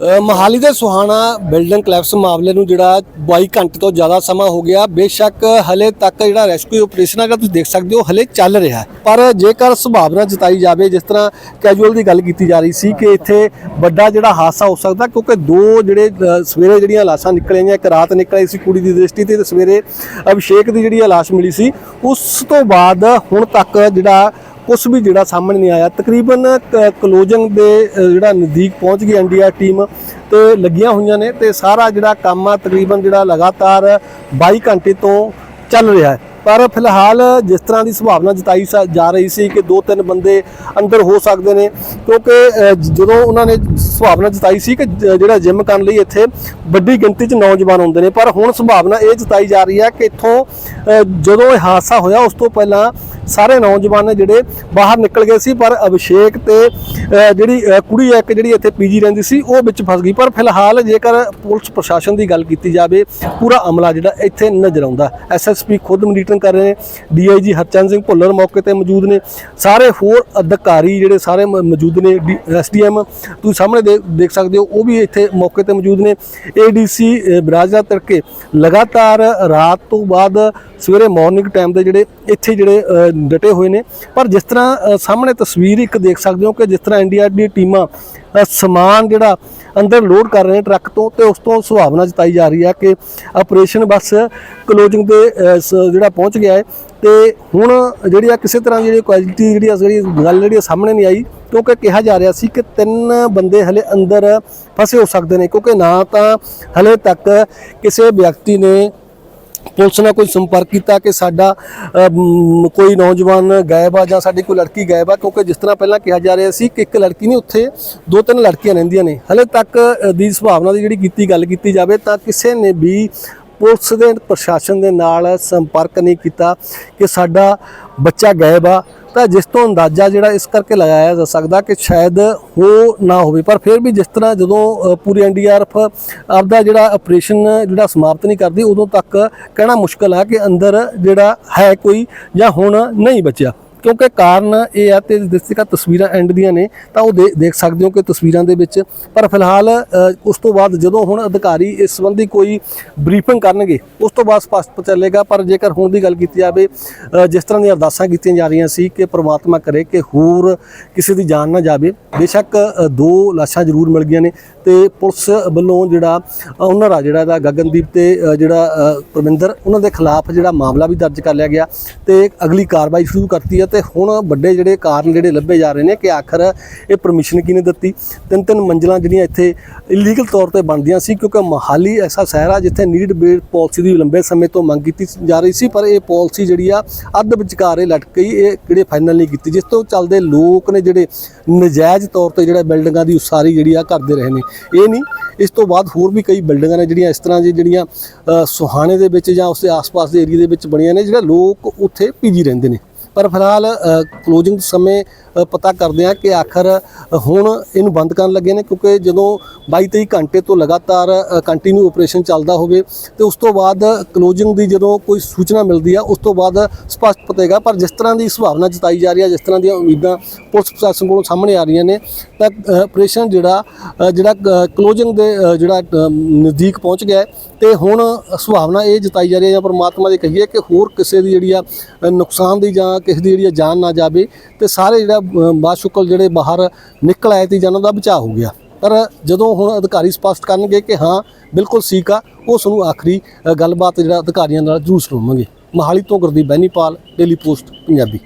ਅ, ਮੋਹਾਲੀ ਦੇ Sohana building collapse ਮਾਮਲੇ ਨੂੰ ਜਿਹੜਾ 22 ਘੰਟੇ ਤੋਂ ਜ਼ਿਆਦਾ ਸਮਾਂ ਹੋ ਗਿਆ। ਬੇਸ਼ੱਕ ਹਲੇ ਤੱਕ ਜਿਹੜਾ ਰੈਸਕਿਊ ਆਪਰੇਸ਼ਨ ਹੈਗਾ ਤੁਸੀਂ ਦੇਖ ਸਕਦੇ ਹੋ ਹਲੇ ਚੱਲ ਰਿਹਾ ਪਰ ਜੇਕਰ ਸੰਭਾਵਨਾ ਜਤਾਈ ਜਾਵੇ ਜਿਸ ਤਰ੍ਹਾਂ ਕੈਜੂਅਲ ਦੀ ਗੱਲ ਕੀਤੀ ਜਾ ਰਹੀ ਸੀ ਕਿ ਇੱਥੇ ਵੱਡਾ ਜਿਹੜਾ ਹਾਦਸਾ ਹੋ ਸਕਦਾ ਕਿਉਂਕਿ ਦੋ ਜਿਹੜੇ ਸਵੇਰੇ ਜਿਹੜੀਆਂ ਲਾਸ਼ਾਂ ਨਿਕਲੀਆਂ ਇੱਕ ਰਾਤ ਨਿਕਲੀ ਸੀ ਕੁੜੀ ਦੀ ਦ੍ਰਿਸ਼ਟੀ ਤੇ ਤੇ ਸਵੇਰੇ ਅਭਿਸ਼ੇਕ ਦੀ ਜਿਹੜੀ ਲਾਸ਼ ਮਿਲੀ ਸੀ ਉਸ ਤੋਂ ਬਾਅਦ ਹੁਣ ਤੱਕ ਜਿਹੜਾ ਕੁਛ ਵੀ ਜਿਹੜਾ ਸਾਹਮਣੇ ਨਹੀਂ ਆਇਆ। ਤਕਰੀਬਨ ਕਲੋਜ਼ਿੰਗ ਦੇ ਜਿਹੜਾ ਨਜ਼ਦੀਕ ਪਹੁੰਚ ਗਈ ਐਨਡੀਆਰ ਟੀਮ ਤੇ ਲੱਗੀਆਂ ਹੋਈਆਂ ਨੇ ਤੇ ਸਾਰਾ ਜਿਹੜਾ ਕੰਮ ਆ, ਤਕਰੀਬਨ ਜਿਹੜਾ ਲਗਾਤਾਰ 22 ਘੰਟੇ ਤੋਂ ਚੱਲ ਰਿਹਾ ਹੈ। ਪਰ ਫਿਲਹਾਲ ਜਿਸ ਤਰ੍ਹਾਂ ਦੀ ਸੰਭਾਵਨਾ ਜਤਾਈ ਸਾ- ਜਾ ਰਹੀ ਸੀ ਕਿ ਦੋ ਤਿੰਨ ਬੰਦੇ ਅੰਦਰ ਹੋ ਸਕਦੇ ਨੇ, ਕਿਉਂਕਿ ਜਦੋਂ ਉਹਨਾਂ ਨੇ ਸੰਭਾਵਨਾ ਜਤਾਈ ਸੀ ਕਿ ਜਿਹੜਾ ਜਿਮ ਕਰਨ ਲਈ ਇੱਥੇ ਵੱਡੀ ਗਿਣਤੀ 'ਚ ਨੌਜਵਾਨ ਆਉਂਦੇ ਨੇ, ਪਰ ਹੁਣ ਸੰਭਾਵਨਾ ਇਹ ਜਤਾਈ ਜਾ ਰਹੀ ਹੈ ਕਿ ਇੱਥੋਂ ਜਦੋਂ ਇਹ ਹਾਦਸਾ ਹੋਇਆ, ਉਸ ਤੋਂ ਪਹਿਲਾਂ ਸਾਰੇ ਨੌਜਵਾਨ ਨੇ ਜਿਹੜੇ ਬਾਹਰ ਨਿਕਲ ਗਏ ਸੀ, ਪਰ ਅਭਿਸ਼ੇਕ ਤੇ ਜਿਹੜੀ ਕੁੜੀ ਹੈ, ਇੱਕ ਜਿਹੜੀ ਇੱਥੇ ਪੀਜੀ ਰਹਿੰਦੀ ਸੀ, ਉਹ ਵਿੱਚ ਫਸ ਗਈ। ਪਰ ਫਿਲਹਾਲ ਜੇਕਰ ਪੁਲਿਸ ਪ੍ਰਸ਼ਾਸਨ ਦੀ ਗੱਲ ਕੀਤੀ ਜਾਵੇ, ਪੂਰਾ ਅਮਲਾ ਜਿਹੜਾ ਇੱਥੇ ਨਜ਼ਰ ਆਉਂਦਾ। ਐਸਐਸਪੀ ਖੁਦ ਮਨੀਟਰਿੰਗ ਕਰ ਰਹੇ ਨੇ ਡੀਆਈਜੀ ਹਰਚੰਦ ਸਿੰਘ ਭੁੱਲਰ ਮੌਕੇ ਤੇ ਮੌਜੂਦ ਨੇ। ਸਾਰੇ ਹੋਰ ਅਧਿਕਾਰੀ ਜਿਹੜੇ ਸਾਰੇ ਮ- ਮੌਜੂਦ ਨੇ ਐਸਡੀਐਮ ਤੁਸੀਂ ਸਾਹਮਣੇ ਦੇ- ਦੇਖ ਸਕਦੇ ਹੋ, ਉਹ ਵੀ ਇੱਥੇ ਮੌਕੇ ਤੇ ਮੌਜੂਦ ਨੇ। ਏਡੀਸੀ ਬਰਾਜਾ ਤੜਕੇ ਲਗਾਤਾਰ ਰਾਤ ਤੋਂ ਬਾਅਦ ਸਵੇਰੇ ਮਾਰਨਿੰਗ ਟਾਈਮ ਦੇ ਜਿਹੜੇ ਇੱਥੇ ਜਿਹੜੇ ਡਟੇ ਹੋਏ ਨੇ। ਪਰ ਜਿਸ ਤਰ੍ਹਾਂ ਸਾਹਮਣੇ ਤਸਵੀਰ ਇੱਕ ਦੇਖ ਸਕਦੇ ਹੋ ਕਿ ਜਿਸ ਤਰ੍ਹਾਂ ਇੰਡੀਆ ਦੀ ਟੀਮਾਂ ਸਮਾਨ ਜਿਹੜਾ ਅੰਦਰ ਲੋਡ ਕਰ ਰਹੇ ਨੇ ਟਰੱਕ ਤੋਂ ਤੇ ਉਸ ਤੋਂ ਸੁਭਾਵਨਾ ਜਤਾਈ ਜਾ ਰਹੀ ਹੈ ਕਿ ਆਪਰੇਸ਼ਨ ਬਸ ਕਲੋਜ਼ਿੰਗ ਦੇ ਸ- ਜਿਹੜਾ ਪਹੁੰਚ ਗਿਆ ਹੈ। ਤੇ ਹੁਣ ਜਿਹੜੀ ਆ ਕਿਸੇ ਤਰ੍ਹਾਂ ਦੀ ਜਿਹੜੀ ਕੁਆਲਿਟੀ ਜਿਹੜੀ ਆ, ਜਿਹੜੀ ਗੱਲ ਜਿਹੜੀ ਆ ਸਾਹਮਣੇ ਨਹੀਂ ਆਈ, ਕਿਉਂਕਿ ਕਿਹਾ ਜਾ ਰਿਹਾ ਸੀ ਕਿ ਤਿੰਨ ਬੰਦੇ ਹਲੇ ਅੰਦਰ ਫਸੇ ਹੋ ਸਕਦੇ ਨੇ, ਕਿਉਂਕਿ ਨਾ ਤਾਂ ਹਲੇ ਤੱਕ ਕਿਸੇ ਵਿਅਕਤੀ ਨੇ ਪੁਲਿਸ ਨਾਲ ਕੋਈ ਸੰਪਰਕ ਕੀਤਾ ਕਿ ਸਾਡਾ ਕੋਈ ਨੌਜਵਾਨ ਗਾਇਬ ਆ ਜਾਂ ਸਾਡੀ ਕੋਈ ਲੜਕੀ ਗਾਇਬ ਆ, ਕਿਉਂਕਿ ਜਿਸ ਤਰ੍ਹਾਂ ਪਹਿਲਾਂ ਕਿਹਾ ਜਾ ਰਿਹਾ ਸੀ ਕਿ ਇੱਕ ਲੜਕੀ ਨਹੀਂ ਉੱਥੇ ਦੋ ਤਿੰਨ ਲੜਕੀਆਂ ਰਹਿੰਦੀਆਂ ਨੇ। ਹਲੇ ਤੱਕ ਦੀ ਸੰਭਾਵਨਾ ਦੀ ਜਿਹੜੀ ਕੀਤੀ, ਗੱਲ ਕੀਤੀ ਜਾਵੇ ਤਾਂ ਕਿਸੇ ਨੇ ਵੀ ਪੁਲਿਸ ਦੇ, ਪ੍ਰਸ਼ਾਸਨ ਦੇ ਨਾਲ ਸੰਪਰਕ ਨਹੀਂ ਕੀਤਾ ਕਿ ਸਾਡਾ ਬੱਚਾ ਗਾਇਬ ਆ। ਤਾਂ ਜਿਸ ਤੋਂ ਅੰਦਾਜ਼ਾ ਜਿਹੜਾ ਇਸ ਕਰਕੇ ਲਗਾਇਆ ਜਾ ਸਕਦਾ ਕਿ ਸ਼ਾਇਦ ਹੋ ਨਾ ਹੋਵੇ ਪਰ ਫਿਰ ਵੀ ਜਿਸ ਤਰ੍ਹਾਂ ਜਦੋਂ ਅ, ਪੂਰੀ ਐਨਡੀਆਰਐਫ ਆਪਦਾ ਜਿਹੜਾ ਆਪਰੇਸ਼ਨ ਜਿਹੜਾ ਸਮਾਪਤ ਨਹੀਂ ਕਰਦੀ ਉਦੋਂ ਤੱਕ ਕਹਿਣਾ ਮੁਸ਼ਕਲ ਆ ਕਿ ਅੰਦਰ ਜਿਹੜਾ ਹੈ ਕੋਈ ਜਾਂ ਹੁਣ ਨਹੀਂ ਬਚਿਆ। ਕਿਉਂਕਿ ਕਾਰਨ ਇਹ ਆ ਤੇ ਜਿਸ ਤਸਵੀਰਾਂ ਐਂਡ ਦੀਆਂ ਨੇ ਤਾਂ ਉਹ ਦੇ- ਦੇਖ ਸਕਦੇ ਹੋ ਕਿ ਤਸਵੀਰਾਂ ਦੇ ਵਿੱਚ ਪਰ ਫਿਲਹਾਲ ਉਸ ਤੋਂ ਬਾਅਦ ਜਦੋਂ ਹੁਣ ਅਧਿਕਾਰੀ ਇਸ ਸੰਬੰਧੀ ਕੋਈ ਬਰੀਫਿੰਗ ਕਰਨਗੇ ਉਸ ਤੋਂ ਬਾਅਦ ਸਪਸ਼ਟ ਚੱਲੇਗਾ ਪਰ ਜੇਕਰ ਹੁਣ ਦੀ ਗੱਲ ਕੀਤੀ ਜਾਵੇ ਜਿਸ ਤਰ੍ਹਾਂ ਦੀਆਂ ਅਰਦਾਸਾਂ ਕੀਤੀਆਂ ਜਾ ਰਹੀਆਂ ਸੀ ਕਿ ਪ੍ਰਮਾਤਮਾ ਕਰੇ ਕਿ ਹੋਰ ਕਿਸੇ ਦੀ ਜਾਨ ਨਾ ਜਾਵੇ ਬੇਸ਼ੱਕ ਦੋ ਲਾਸ਼ਾਂ ਜ਼ਰੂਰ ਮਿਲ ਗਈਆਂ ਨੇ ਤੇ ਪੁਲਿਸ ਵੱਲੋਂ ਜਿਹੜਾ ਉਹਨਾਂ ਦਾ ਜਿਹੜਾ ਦਾ ਗਗਨਦੀਪ ਤੇ ਜਿਹੜਾ ਅ, ਪਰਮਿੰਦਰ ਉਹਨਾਂ ਦੇ ਖਿਲਾਫ ਜਿਹੜਾ ਮਾਮਲਾ ਵੀ ਦਰਜ ਕਰ ਲਿਆ ਗਿਆ ਤੇ ਅਗਲੀ ਕਾਰਵਾਈ ਸ਼ੁਰੂ ਕਰਤੀ ਹੈ ਤੇ ਹੁਣ ਵੱਡੇ ਜਿਹੜੇ ਕਾਰਨ ਜਿਹੜੇ ਲੱਭੇ ਜਾ ਰਹੇ ਨੇ ਕਿ ਆਖਰ ਇਹ ਪਰਮਿਸ਼ਨ ਕਿਹਨੇ ਦਿੱਤੀ? ਤਿੰਨ ਤਿੰਨ ਮੰਜ਼ਲਾਂ ਜਿਹੜੀਆਂ ਇੱਥੇ ਇਲੀਗਲ ਤੌਰ ਤੇ ਬਣਦੀਆਂ ਸੀ ਕਿਉਂਕਿ ਮਹਾਲੀ ਐਸਾ ਸ਼ਹਿਰ ਆ ਜਿੱਥੇ ਨੀਡ ਬੇਸਡ ਪਾਲਿਸੀ ਦੀ ਲੰਬੇ ਸਮੇਂ ਤੋਂ ਮੰਗ ਕੀਤੀ ਜਾ ਰਹੀ ਸੀ ਪਰ ਇਹ ਪਾਲਿਸੀ ਜਿਹੜੀ ਆ ਅੱਧ ਵਿਚਕਾਰ ਇਹ ਲਟਕ ਗਈ ਇਹ ਕਿਹੜੇ ਫਾਈਨਲ ਨਹੀਂ ਕੀਤੀ ਜਿਸ ਤੋਂ ਚੱਲਦੇ ਲੋਕ ਨੇ ਜਿਹੜੇ ਨਜਾਇਜ਼ ਤੌਰ ਤੇ ਜਿਹੜਾ ਬਿਲਡਿੰਗਾਂ ਦੀ ਉਸਾਰੀ ਜਿਹੜੀ ਆ ਕਰਦੇ ਰਹੇ ਨੇ। ਇਹ ਨਹੀਂ ਇਸ ਤੋਂ ਬਾਅਦ ਹੋਰ ਵੀ ਕਈ ਬਿਲਡਿੰਗਾਂ ਨੇ ਜਿਹੜੀਆਂ ਇਸ ਤਰ੍ਹਾਂ ਦੀ ਜਿਹੜੀਆਂ ਅ, ਸੁਹਾਣੇ ਦੇ ਵਿੱਚ ਜਾਂ ਉਸਦੇ ਆਸ-ਪਾਸ ਦੇ ਏਰੀਆ ਦੇ ਵਿੱਚ ਬਣੀਆਂ ਨੇ ਜਿਹੜਾ ਲੋਕ ਉੱਥੇ ਪੀਜੀ ਰਹਿੰਦੇ ਨੇ। ਪਰ ਫਿਲਹਾਲ ਕਲੋਜ਼ਿੰਗ ਸਮੇਂ ਪਤਾ ਕਰਦੇ ਆ ਕਿ ਆਖਰ ਹੁਣ ਇਹਨੂੰ ਬੰਦ ਕਰਨ ਲੱਗੇ ਨੇ ਕਿਉਂਕਿ ਜਦੋਂ 22-23 ਘੰਟੇ ਤੋਂ ਲਗਾਤਾਰ ਕੰਟੀਨਿਊ ਆਪਰੇਸ਼ਨ ਚੱਲਦਾ ਹੋਵੇ, ਤੇ ਉਸ ਤੋਂ ਬਾਅਦ ਕਲੋਜ਼ਿੰਗ ਦੀ ਜਦੋਂ ਕੋਈ ਸੂਚਨਾ ਮਿਲਦੀ ਆ, ਉਸ ਤੋਂ ਬਾਅਦ ਸਪਸ਼ਟ ਪਤੇਗਾ ਪਰ ਜਿਸ ਤਰ੍ਹਾਂ ਦੀ ਸੰਭਾਵਨਾ ਜਤਾਈ ਜਾ ਰਹੀ ਹੈ ਜਿਸ ਤਰ੍ਹਾਂ ਦੀਆਂ ਉਮੀਦਾਂ ਪੁਲਿਸ ਪ੍ਰਸ਼ਾਸਨ ਕੋਲੋਂ ਸਾਹਮਣੇ ਆ ਰਹੀਆਂ ਨੇ, ਤਾਂ ਆਪਰੇਸ਼ਨ ਜਿਹੜਾ ਜਿਹੜਾ ਕਲੋਜ਼ਿੰਗ ਦੇ ਜਿਹੜਾ ਨਜ਼ਦੀਕ ਪਹੁੰਚ ਗਿਆ ਹੈ, ਤੇ ਹੁਣ ਸੁਭਾਵਨਾ ਇਹ ਜਤਾਈ ਜਾ ਰਹੀ ਹੈ ਜਾਂ ਪਰਮਾਤਮਾ ਦੀ ਕਹੀਏ ਕਿ ਹੋਰ ਕਿਸੇ ਦੀ ਜਿਹੜੀ ਆ ਨੁਕਸਾਨ ਦੀ ਜਾਂ ਕਿਸੇ ਦੀ ਜਿਹੜੀ ਆ ਜਾਨ ਨਾ ਜਾਵੇ ਤੇ ਸਾਰੇ ਜਿਹੜਾ ਬਾਸ਼ੁਕਲ ਜਿਹੜੇ ਬਾਹਰ ਨਿਕਲ ਆਏ ਤੇ ਜਾਂ ਦਾ ਬਚਾਅ ਹੋ ਗਿਆ। ਪਰ ਜਦੋਂ ਹੁਣ ਅਧਿਕਾਰੀ ਸਪਸ਼ਟ ਕਰਨਗੇ ਕਿ ਹਾਂ, ਬਿਲਕੁਲ ਠੀਕ ਆ, ਉਸ ਨੂੰ ਆਖਰੀ ਗੱਲਬਾਤ ਜਿਹੜਾ ਅਧਿਕਾਰੀਆਂ ਨਾਲ ਜ਼ਰੂਰ ਸੁਣਾਵਾਂਗੇ ਮੋਹਾਲੀ ਤੋਂ ਗੁਰਦੀਪ ਬੈਨੀਪਾਲ, ਡੇਲੀ ਪੋਸਟ, ਪੰਜਾਬੀ।